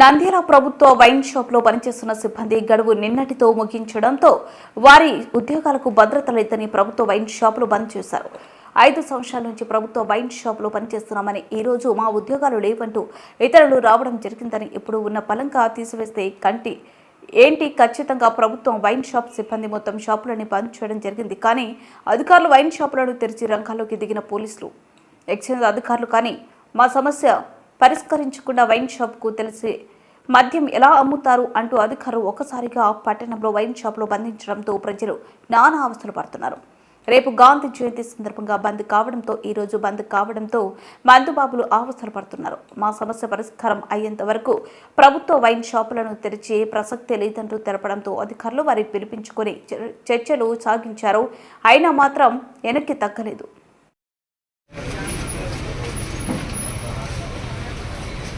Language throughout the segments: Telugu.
నంద్యాల ప్రభుత్వ వైన్ షాప్లో పనిచేస్తున్న సిబ్బంది గడువు నిన్నటితో ముగించడంతో వారి ఉద్యోగాలకు భద్రత లేదని ప్రభుత్వ వైన్ షాపులు బంద్ చేశారు. ఐదు సంవత్సరాల నుంచి ప్రభుత్వ వైన్ షాపులో పనిచేస్తున్నామని ఈ రోజు మా ఉద్యోగాలు లేవంటూ ఇతరులు రావడం జరిగిందని ఇప్పుడు ఉన్న పలంగా తీసివేస్తే కంటి ఏంటి ఖచ్చితంగా ప్రభుత్వం వైన్ షాప్ సిబ్బంది మొత్తం షాపులని బంద్ చేయడం జరిగింది. కానీ అధికారులు వైన్ షాపులను తెరిచి రంగాల్లోకి దిగిన పోలీసులు ఎక్సైజ్ అధికారులు కానీ మా సమస్య పరిష్కరించకుండా వైన్ షాప్కు తెలిసి మద్యం ఎలా అమ్ముతారు అంటూ అధికారులు ఒకసారిగా పట్టణంలో వైన్ షాప్లో బంధించడంతో ప్రజలు నానా అవస్థలు పడుతున్నారు. రేపు గాంధీ జయంతి సందర్భంగా బంద్ కావడంతో ఈరోజు బంద్ కావడంతో మందుబాబులు ఆవస్థలు పడుతున్నారు. మా సమస్య పరిష్కారం అయ్యేంత వరకు ప్రభుత్వ వైన్ షాపులను తెరిచి ప్రసక్తే లేదంటూ తెలపడంతో అధికారులు వారికి పిలిపించుకొని చర్చలు సాగించారు. అయినా మాత్రం వెనక్కి తగ్గలేదు.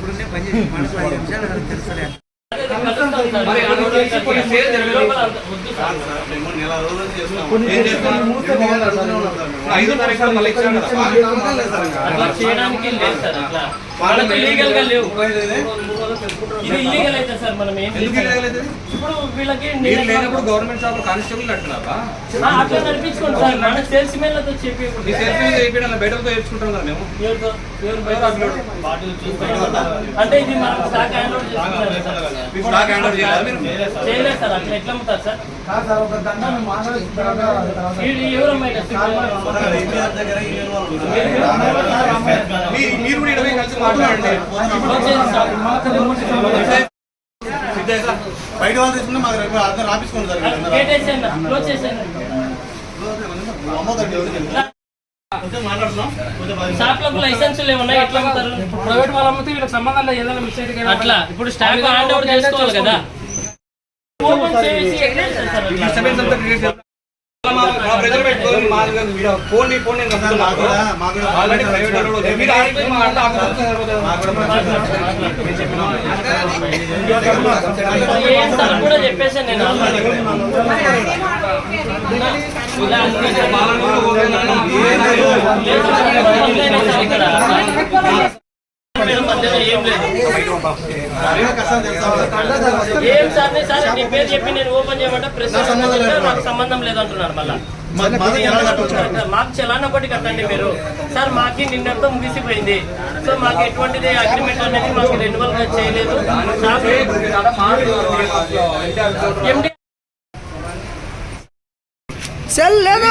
ఇప్పుడున్నే పనిచేసి మనసు ఐదు నిమిషాలు నాకు తెలుసులే. ఐదో తారీఖు మళ్ళీ ఇచ్చాం కదా. అట్లా చేయడానికి లేదు సార్ అట్లా. మనకు లీగల్గా లేవు. ఇది ఇల్లీగల్ అయితే సార్ మనం ఏం ఎందుకు చేస్తాం? ఇల్లీగల్ అయితే? ఇప్పుడు వీళ్ళకి మీరు లేనప్పుడు గవర్నమెంట్ షాప్ కానిస్టేబుల్ అంటున్నారా అట్లా నడిపించుకోండి సార్. మనకు సేల్స్ మెన్లతో చెప్పి మీ సేల్స్ మీద అయిపోయినా బయటతో తెచ్చుకుంటాం కదా మేము? ఎవరు బయట. అంటే ఇది మనం stock hand stock hand over చేయాలి మీరు చేయలేదు సార్ అట్లా ఎట్లా అమ్ముతారు సార్ ఇది ఎవరు అమ్మాయి మీ- మీరు కూడా ఇరవై కలిసి మాట్లాడండి బయట వాళ్ళు తీసుకుంటే మాకు రేపు అర్థం రాపించుకోండి సార్. గేట్ వేసేయండి క్లోజ్ చేసేయండి అమ్మొద్దండి ఎవరికి వెళ్ళి. షాప్లకు లైసెన్సులు ఏమన్నా ఎట్లా అమ్ముతారు? ప్రైవేట్ వాళ్ళు అమ్మితే వీళ్ళకి సంబంధం లేదు. ఏదైనా మిస్టేక్ అట్లా. ఇప్పుడు హ్యాండ్ ఓవర్ చేసుకోవాలి కదా. ఫోన్ ఫోన్ చెప్పేసాను నేను ఇక్కడ ఇలా అనుకుంటే వాళ్ళని కూడా పోతున్నాను. ఏం లేదు. లేదు సార్, ఇక్కడ కంప్లైంట్ సార్ ఇక్కడ. మేడం మధ్యలో ఏం లేదు. సార్ సార్ నీ పేరు చెప్పి నేను ఓపెన్ చేయమంటే ప్రెస్ నాకు సంబంధం లేదు. నాకు సంబంధం లేదు అంటున్నారు మళ్ళా మాకు చలాన్ ఒకటి కట్టండి మీరు. సార్ మాకి నిన్నటితో ముగిసిపోయింది. సో మాకు ఎటువంటిది అగ్రిమెంట్ అనేది మాకు రెన్యువల్గా చేయలేదు. ఎండి సెల్ లేదు?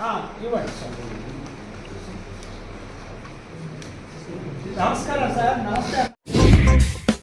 వేరే నమస్కారం సార్ నమస్కారం